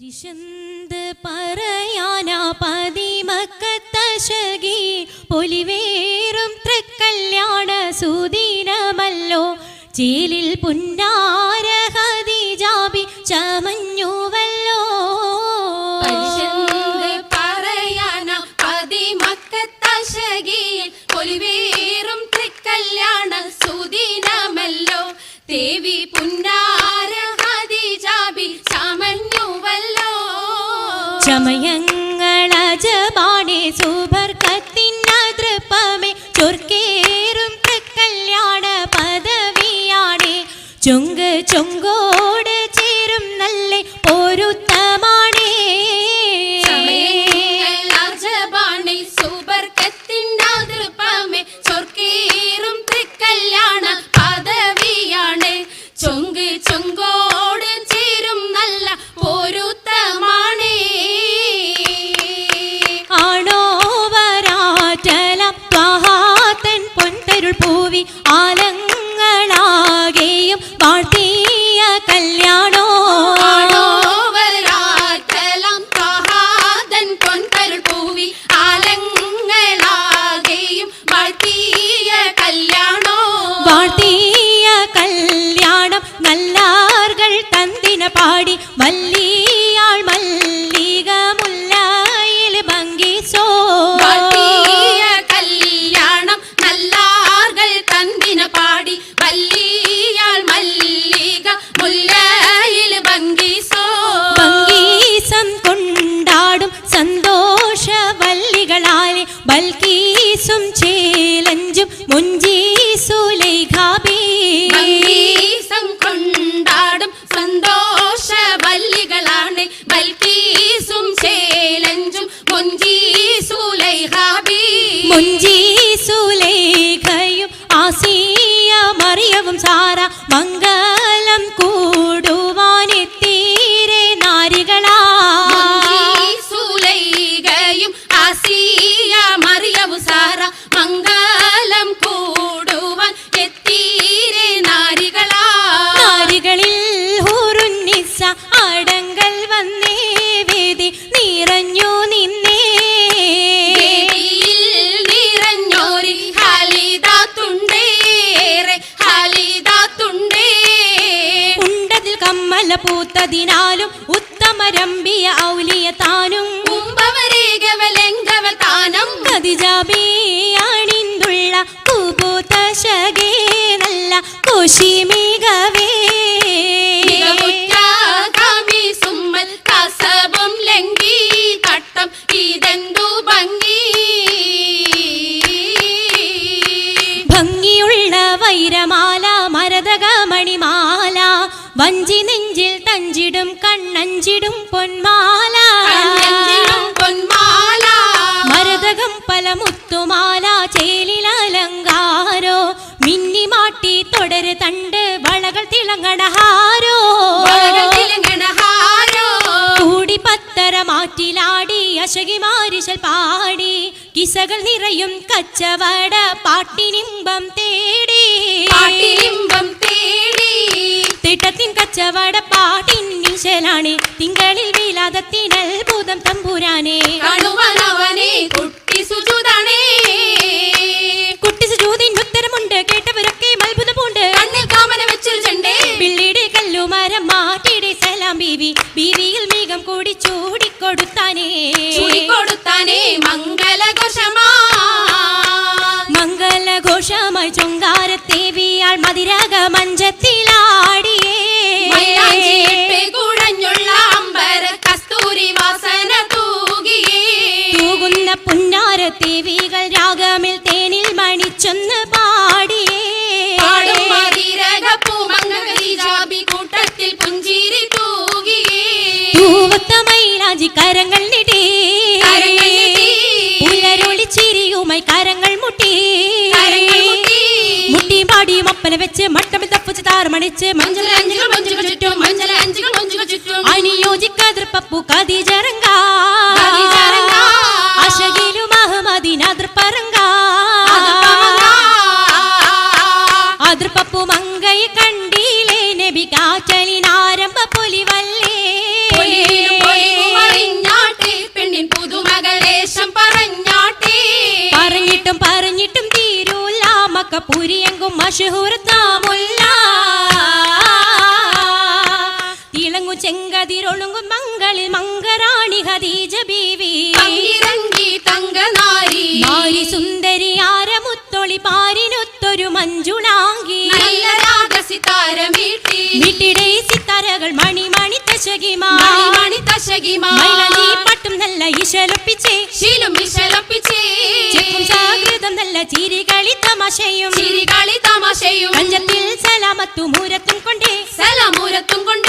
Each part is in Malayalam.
പരിശന്ത് പറയാനാ പതിമക്കത്തശകി. പൊലിവേറും തൃക്കല്യാണ സുദീനമല്ലോ. ചേലിൽ പുന്നാര ഹദിജാബി ചമഞ്ഞുവല്ലോ. പരിശന്ത് പറയാന പതിമക്കത്തശകിയിൽ പൊലിവേറും തൃക്കല്യാണ സുദീനമല്ലോ. ദേവി ചമയങ്ങളജപാണെ സുബർക്കത്തിനതൃപ്പമേ ചൊർക്കേറും തൃക്കല്യാണ പദവിയാണെ ചൊങ്ക് ചൊങ്കോട് മല്ലിയാൾ മല്ലിക മുല്ലായിൽ കല്യാണം നല്ലാർകൾ തന്തിന പാടി. മല്ലിക മുല്ലയിൽ ഭംഗിസോ ഭംഗീസം കൊണ്ടാടും സന്തോഷവല്ലികളാലെ. ബൽക്കീസും ചേലഞ്ചും മുഞ്ചീസുലൈഖാബി సంసార మంగళం కూడా പൂത്തതിനാലും ഉത്തമരമ്പിയ ഔലിയ താനും കതിജാബിയാണിന്തുള്ള പൂപൂത്ത ശകേ നല്ല മരതക മണിമാല വഞ്ചി നെഞ്ചിൽ തഞ്ചിടും കണ്ണഞ്ചിടും പൊന്മാല. പൊന്മാല. മരതകം പല മുത്തുമാല ചേലിലലങ്കാരോ മിന്നിമാട്ടി തുടര് തണ്ട് വളകൾ തിളങ്ങണഹാരോ കൂടി പത്തര മാറ്റിലാടി അശകിമാരിശൽ പാടി. കിസകൾ നിറയും കച്ചവട പാട്ടിനിമ്പം തേടി. പാട്ടിനിമ്പം തിട്ടത്തിൻ കച്ചവട പാട്ടിൻ നിശലാണ് തിങ്കളിൽ വിലാദത്തിനൽ ഭൂതം തമ്പുരാനെ. കാണുവാനവനെ കുട്ടി സുജുതാണേ. കുട്ടി സുജൂതിന് ഉത്തരമുണ്ട് കേട്ടവരൊക്കെ അത്ഭുതമുണ്ട്. കണ്ണിൽ കാമന വെച്ചൊരു ചെണ്ടേ. പിള്ളിയുടെ കല്ലുമരം മാറ്റിയുടെ സലാം ബീവി. ബീവിയിൽ മേഘം കൂടി ചൂടിക്കൊടുത്താനേ. ചുടിക്കൊടുത്താനേ മംഗലഘോഷമാ. മംഗലഘോഷമായി ചൊങ്കാരത്തേവിയാൾ മതിരക മഞ്ചത്തിലാടിയേ പുന്നാരത്തേവികൾ രാഗമിൽ തേനിൽ മണിച്ചൊന്ന് പാടിയേ. പാടും മതിരകപ്പൂമംഗീജാബി കൂട്ടത്തിൽ പുഞ്ചിരി കരങ്ങൾ നിടേ. കരങ്ങൾ നീട്ടി. പുലരൊളി ചിരിയുമായി കരങ്ങൾ മുട്ടി. മുട്ടി. മുട്ടി പാടിയും ഒപ്പന വെച്ച് മട്ടമിൽ തപ്പുച്ച് താറുമണിച്ച് മഞ്ചൽ മഞ്ചലഞ്ചുകൾ പപ്പു കതിജരങ്ക അശകിലു മഹമദിനതിർപ്പരങ്ക അതിർപ്പപ്പു മങ്കൈ കണ്ടീലേ നബി കാച്ചലി നാരംഭ പുലിവല്ലേ. പെണ്ണിൻ പുതുമകളേശം പറഞ്ഞാട്ടേ. പറഞ്ഞിട്ടും പറഞ്ഞിട്ടും തീരൂല്ല മക്ക പുരിയെങ്കും മഷഹൂർ താമുല്ല തിളങ്ങും ചെങ്കതിരൊളുങ്ങു മംഗളിൽ മംഗരാണി ഖദീജ ബീവി. തങ്കനാരി. നാരി സുന്ദരി ആരമുത്തൊളി പാരിനൊത്തൊരു മഞ്ജുളാങ്കി വീട്ടിടെ സിത്താരകൾ മണി മണി തശകിമാണി മണി തശകിമാ മൈലഞ്ചി പട്ടും നല്ല ഇശലൊപ്പിച്ചേ. ശീലും മിശലൊപ്പിച്ചേ ചെക്കും ജാഗ്രതം നല്ല ചിരികളി തമാശയും. ചിരികളി തമാശയും. അഞ്ചത്തിൽ സലാമത്തും മൂരത്തും കൊണ്ടേ. സലമൂരത്തും കൊണ്ടേ.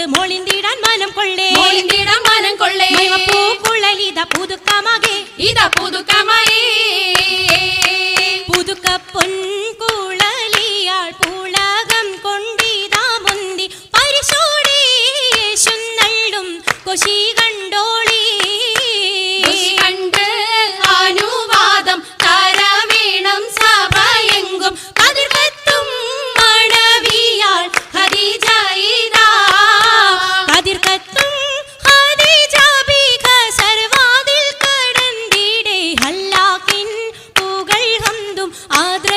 வைத்து மொழிந்திடான் மனம் கொள்ளே. மொழிந்திடான் மனம் கொள்ளே. பூ புழல் இத புதுக்கமாக. இத புதுக்கமாக. ஆதரவு